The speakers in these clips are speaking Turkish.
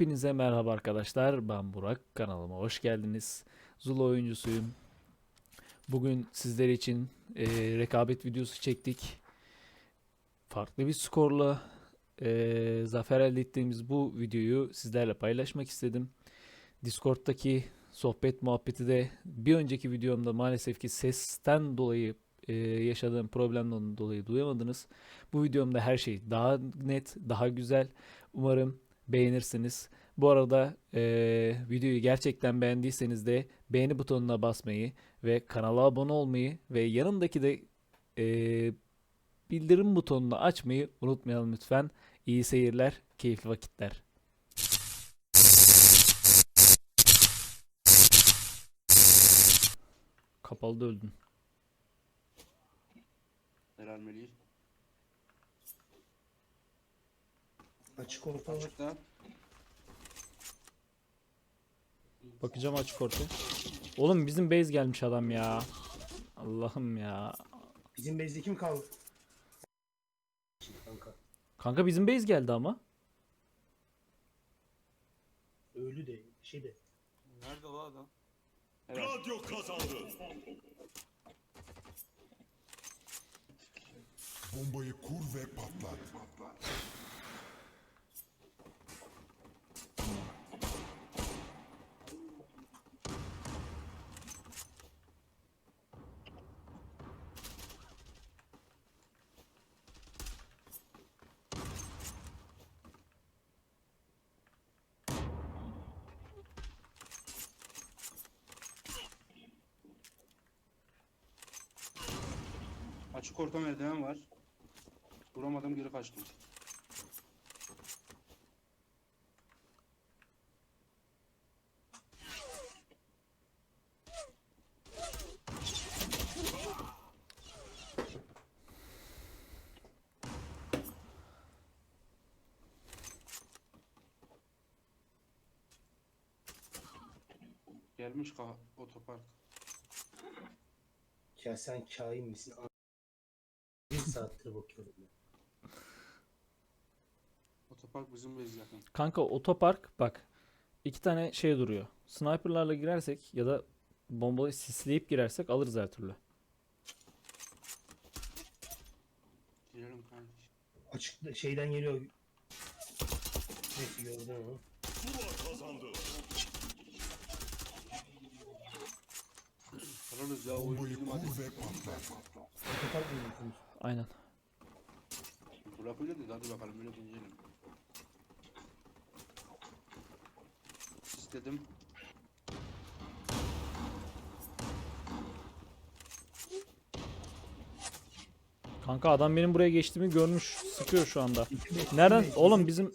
Hepinize merhaba arkadaşlar. Ben Burak. Kanalıma hoş geldiniz. Zula oyuncusuyum. Bugün sizler için e, rekabet videosu çektik. Farklı bir skorla e, zafer elde ettiğimiz bu videoyu sizlerle paylaşmak istedim. Discord'daki sohbet muhabbeti de bir önceki videomda maalesef ki sesten dolayı e, yaşadığım problemden dolayı duyamadınız. Bu videomda her şey daha net, daha güzel. Umarım beğenirsiniz. Bu arada eee, videoyu gerçekten beğendiyseniz de beğeni butonuna basmayı ve kanala abone olmayı ve yanındaki de eee, bildirim butonunu açmayı unutmayalım lütfen. İyi seyirler, keyifli vakitler. Kapalı da öldün. Helal Melih. Açık orta var. Açıkta. Bakacağım açık orta. Oğlum bizim base gelmiş adam ya. Allah'ım ya. Bizim base'de kim kaldı? Kanka. Kanka bizim base geldi ama. Ölü de şey de. Nerede o adam? Helal. Radyo kazandı. Bombayı kur ve patlat. Açık orta merdiven var. Vuramadım geri kaçtım. Gelmiş otopark. Ya sen kain misin? Saattir bakıyorum ben. Otopark bizim bez yakın. Kanka otopark bak. iki tane şey duruyor. Sniperlarla girersek ya da bombayı sisleyip girersek alırız her türlü. Girelim kardeş. Açık şeyden geliyor. Neyse gördün onu. Kazandı. Alırız ya oyun Bombayı bizim kur ve patlat. Otopark mı yapıyorsunuz? Aynen. Burak öyle dedi hadi bakalım öyle deneyelim. İstedim. Kanka adam benim buraya geçtiğimi görmüş. Sıkıyor şu anda. Nereden? Oğlum bizim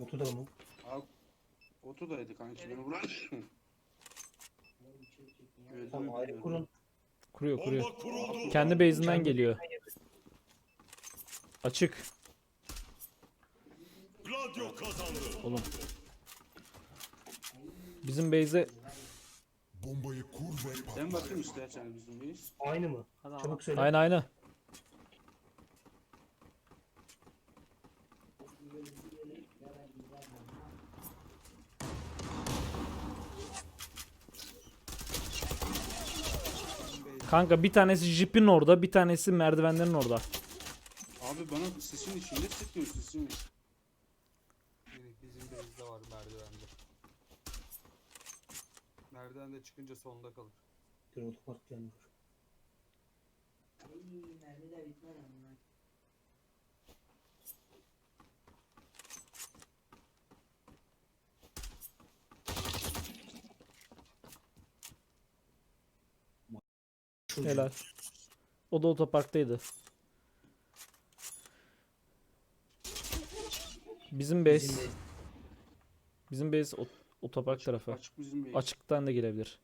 Otoda mı? Al. Otodaydı kanki beni vuran. Tamam ayrı kurun. kuruyor kuruyor. Kendi base'inden geliyor. Açık. Radyo kazandı. Oğlum. Bizim base'e Bombayı kur ve patlat. Sen bakayım istersen bizim reis. Aynı mı? Hadi. Çabuk söyle. aynı aynı. Kanka bir tanesi jipin orada, bir tanesi merdivenlerin orada. Abi bana sesin içinde sıkıyor sesini. Bizim base'de var merdivende. Merdivende çıkınca sonda kalır. Dur otopark gelmiyor. Çocuğum. Helal. O da otoparktaydı. Bizim base, Bizim base. bizim base ot- otopark tarafı. Açık bizim reis. Açıktan da gelebilir.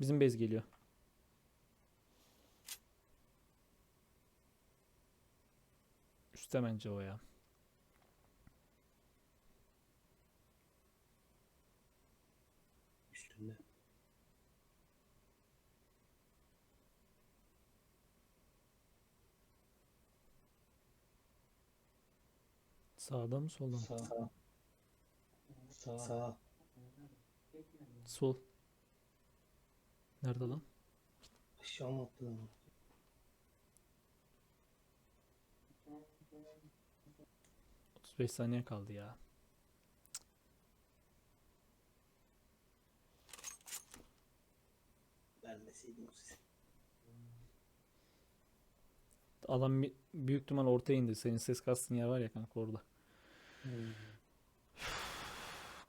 Bizim base geliyor. Üste bence o ya. Sağda mı solda mı? Sağ. Sağ. Sağ. Sol. Nerede lan? Aşağı mı attı lan? 35 saniye kaldı ya. Vermeseydim size. Adam büyük ihtimal ortaya indi. Senin ses kastın yer var ya kanka orada. Hmm.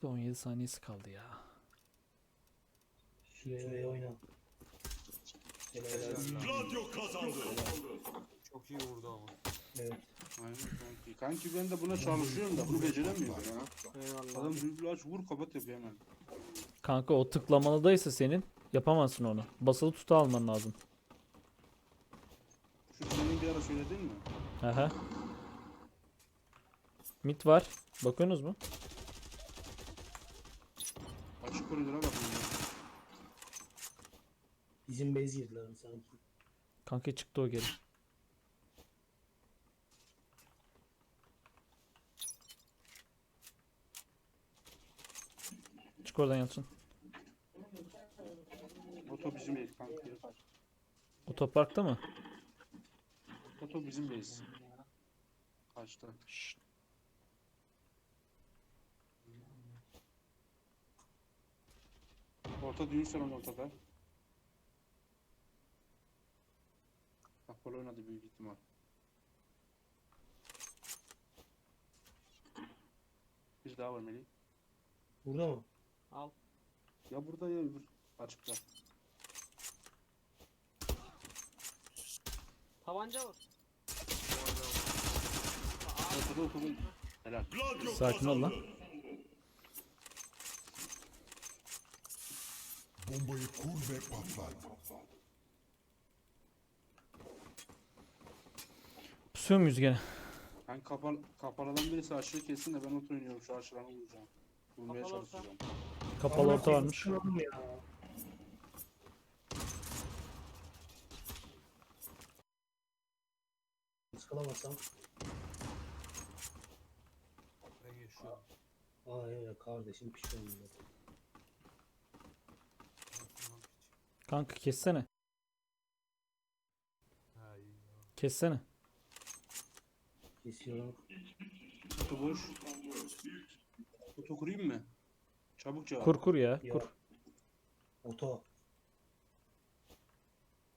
17 saniyesi kaldı ya. Şuraya oyna. Gladio kazandı. Çok iyi vurdu ama. Evet. Aynen kanki. Kanki ben de buna çalışıyorum da bunu beceremiyorum ya. Adam dürbül aç vur kapat yapıyor hemen. Kanka o tıklamalıdaysa senin yapamazsın onu. Basılı tutu alman lazım. Şu senin bir ara söyledin mi? Aha. Mit var. Bakıyorsunuz mu? Açık koridora bakın ya. Bizim base girdiler sanki. Kanka çıktı o geri. Çık oradan Yalçın. Oto bizim base kanka. kaç. Otoparkta mı? Oto bizim base. Kaçtı. Orta düğün salonu ortada. Gol oynadı büyük ihtimal. Bir daha var Melih. Burada mı? Ya burada ya öbür açıkta. Tabanca vur. Ortada ortada. Helal. Sakin ol lan. Bombayı kur ve patlat. Pusuyor muyuz gene? Ben kapal, kapalıdan birisi aşırı kesin de ben oto oynuyorum şu aşırıdan vuracağım. Vurmaya çalışacağım. Kapalı orta varmış. ya. Yaşıyorum. Ay ay kardeşim pişiyorum burada. Kanka kessene. Kessene. Kesiyorum. Oto boş. Oto kurayım mı? Çabuk cevap. Kur kur ya. Ya. Kur. Oto.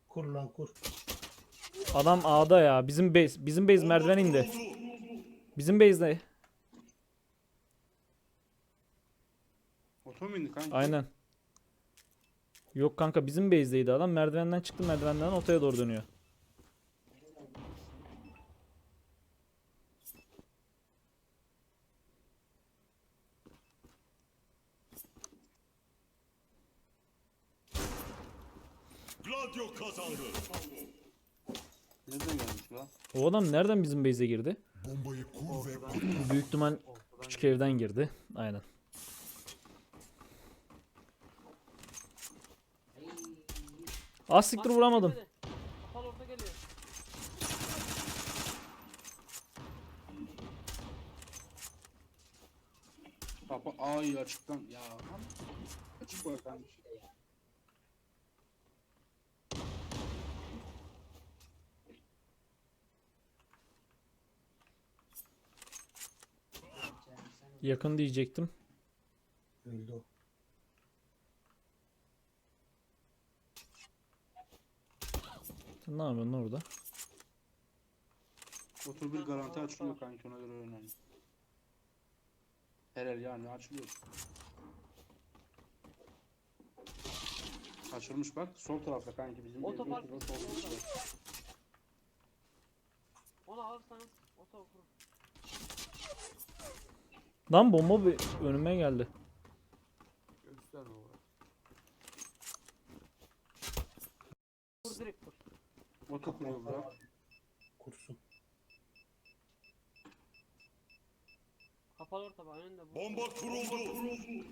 Kur lan kur. Adam A'da ya. Bizim base. Bizim base merdiven indi. Bizim base'de. Oto mu indi kanka? Aynen. Yok kanka bizim base'deydi adam. Merdivenden çıktı merdivenden otaya doğru dönüyor. Gladio kazandı. Nereden gelmiş lan? O adam nereden bizim base'e girdi? Bombayı kur ve patlat. Büyük ihtimal küçük evden girdi. Aynen. Az siktir vuramadım. geliyor. Kapa ay açıktan ya. Açık var kanka. Yakın diyecektim. Öldü o. Sen ne yapıyorsun orada? Oto bir garanti açılıyor kanki ona göre önemli. Herhal yani açılıyor. Açılmış bak sol tarafta kanki bizim Otopark. evin sol tarafta. Onu alırsanız oto vurur. Lan bomba bir önüme geldi. gösterme bana. Vur direkt vur. Oto kuruyor bura. Kursun. Kapalı orta bak önünde. Bomba kuruldu.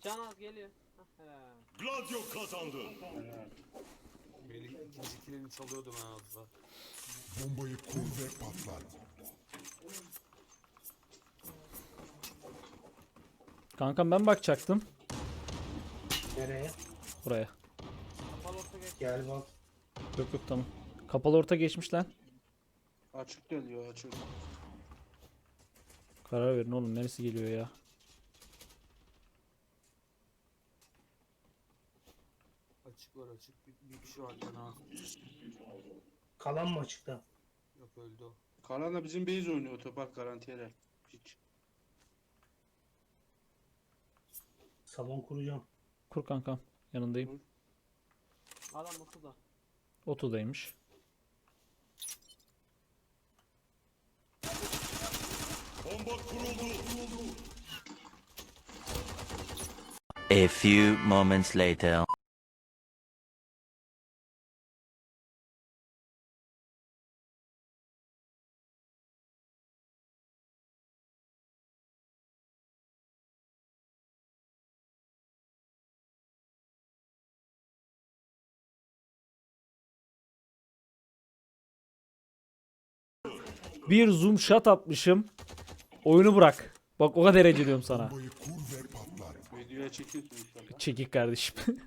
Can az geliyor. Hah, helal. Gladio kazandı. Melih ikinci kilini çalıyordum en azından. Bombayı kur ve patlat. Kankam ben bakacaktım Nereye? buraya. Gel bak. Yok yok tamam. Kapalı orta geçmiş lan. Açık geliyor açık. Karar verin oğlum neresi geliyor ya. Açık var açık. Bir, bir kişi var fena. Kalan mı açıkta? Yok öldü o. Kalan da bizim base oynuyor otopark garantiyeler. Hiç. Salon kuracağım. Kur kankam yanındayım. Adam okulda. Otodaymış. Bomba kuruldu. A few moments later. Bir zoom shot atmışım. Oyunu bırak. Bak o kadar derece diyorum sana. Videoya çekiyorsun inşallah. Çekik kardeşim.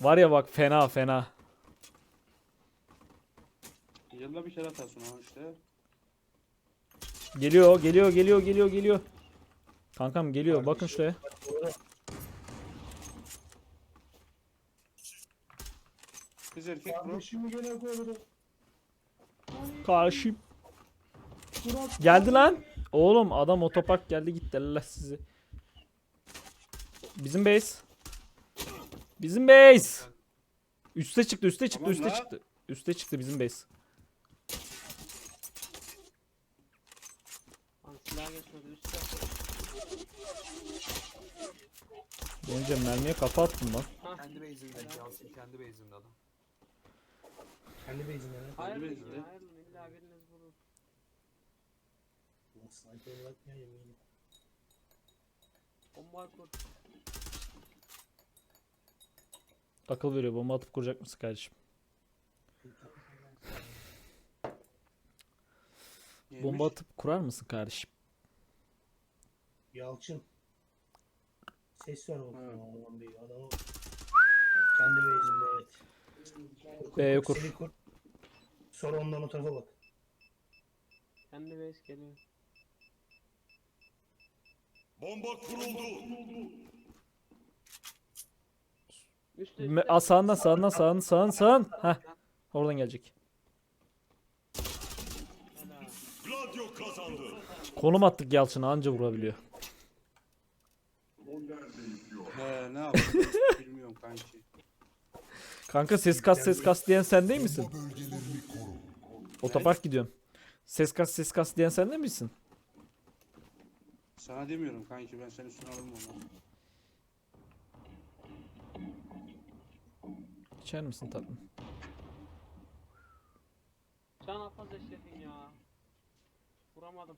Var ya bak fena fena. Yılda bir kere atarsın ama işte. Geliyor geliyor geliyor geliyor geliyor. Kankam geliyor bakın şuraya. Kız erkek bro. Kardeşimi gene korudu. Geldi lan. Oğlum adam otopark geldi gitti Allah sizi. Bizim base. Bizim base. Üste çıktı üste çıktı Tamam üste la. çıktı. Üste çıktı bizim base. Önce mermiye kafa attım lan. Kendi base'imde Yasin kendi base'imde adam. Kendi illa biriniz vurur. Sniper bırakmıyor yemeğini. Bomba kur. Akıl veriyor bomba atıp kuracak mısın kardeşim? Bomba atıp kurar mısın kardeşim? Yalçın. Ses ver. Allah'ım bir adamı. Kendi base'inde evet. B'ye kur, kur. Sonra ondan o tarafa bak. Kendi base geliyor. Bomba kuruldu. Üstte Me- üstte. Aa, sağından sağından sağın sağın sağın. Heh. Oradan gelecek. Gladio kazandı. Konum attık Yalçın'a anca vurabiliyor. He ne yapayım bilmiyorum kanki. Kanka ses kas ses kas diyen sen değil misin? Otopark gidiyorum. Ses kas ses kas diyen sen değil misin? Sana demiyorum kanki ben seni üstüne alırım onu. İçer misin tatlım? Can hafaz eşrefin ya. Vuramadım.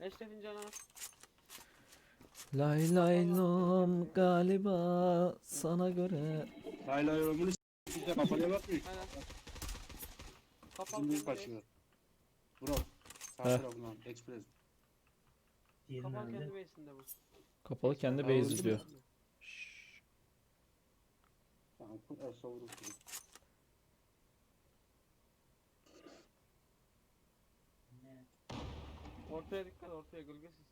Eşrefin canı az. Lay lay lom galiba sana göre. Layla yorumunu s***de kapalıya bakmıyor. Helal. Kapalı kaçıyor. Bro. Sağ He. tarafından express. Diğeri Kapalı nerede? kendi base'inde bu. Kapalı kendi Tamam, base öldü mü? izliyor. Tamam kurarsa vurursun. Ortaya dikkat ortaya gölgesiz.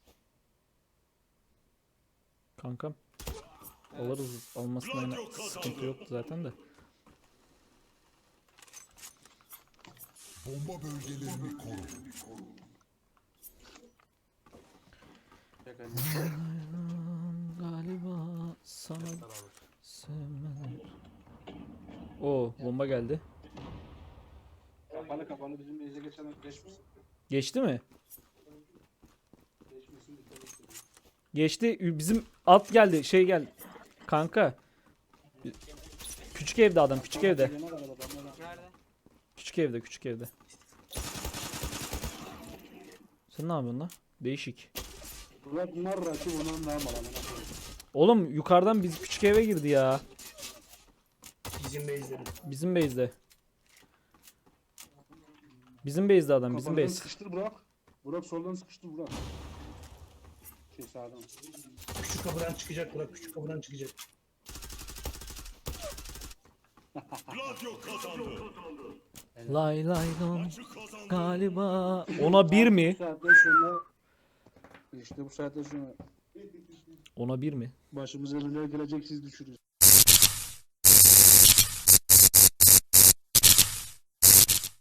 Kankam Evet. alırız almasına sıkıntı yoktu zaten de. Bomba bölgelerini koru. Galiba sana sevmeden. Oo bomba geldi. Kapalı kapalı bizim base'e geçen geçmiş. Geçti mi? Geçmesin. Geçti. Bizim alt geldi. Şey gel. Kanka. Küçük evde adam. Küçük evde. Gene var adamlar. Nerede? Küçük evde. Küçük evde. Sen ne yapıyorsun lan? Değişik. Oğlum yukarıdan biz küçük eve girdi ya. Bizim base'lerin. Bizim base'de. Bizim base'de adam bizim base. sıkıştır Burak. Burak soldan sıkıştır Burak. Şey sağdan. Küçük kapıdan çıkacak Burak. Küçük kapıdan çıkacak. Gladio kazandı. Lay lay kazandı. galiba. Ona bir mi? İşte bu saatten sonra Ona bir mi? başımıza birileri gelecek siz düşürürsünüz.